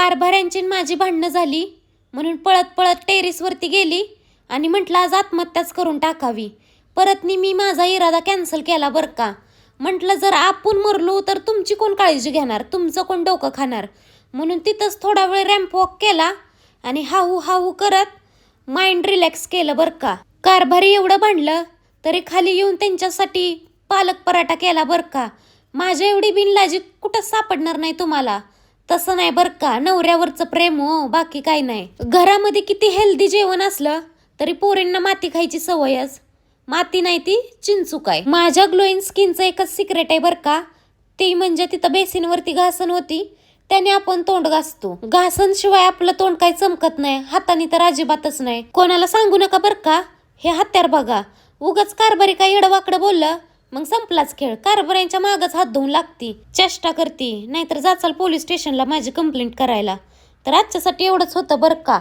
कारभाऱ्यांची माझी भांडणं झाली. म्हणून पळत पळत टेरेसवरती गेली आणि म्हटलं आज आत्महत्याच करून टाकावी. परतनी मी माझा इरादा कॅन्सल केला बरं का? म्हटलं जर आपण मरलो तर तुमची कोण काळजी घेणार? तुमचं कोण डोकं खाणार? म्हणून तिथंच थोडा वेळ रॅम्प वॉक केला आणि हाहू हाहू करत माइंड रिलॅक्स केलं बरं का? कारभारी एवढं भांडलं तरी खाली येऊन त्यांच्यासाठी पालक पराठा केला बरं का? माझ्या एवढी बिनलाजी कुठं सापडणार नाही तुम्हाला? तसं नाही बरं का. नवऱ्यावरचं प्रेम हो बाकी काय नाही. घरामध्ये किती हेल्दी जेवण असलं तरी पोरींना माती खायची सवयच माती नाही ती चिंचूक आहे माझ्या ग्लोईन स्किनचं एकच सिक्रेट आहे बरं का. ती म्हणजे तिथं बेसिनवरती घासण होती त्याने आपण तोंड घासतो. घासन शिवाय आपलं तोंड काही चमकत नाही हाताने तर अजिबातच नाही. कोणाला सांगू नका बरं का. हे हत्यार बघा. उगाच कारभारी काही एडवाकडं बोललं मग संपलाच खेळ. कारभाऱ्यांच्या मागच हात धुवून लागती. चेष्टा करती. नाहीतर जाचाल पोलीस स्टेशनला माझी कंप्लेंट करायला. तर आजच्यासाठी एवढंच होतं बरं का?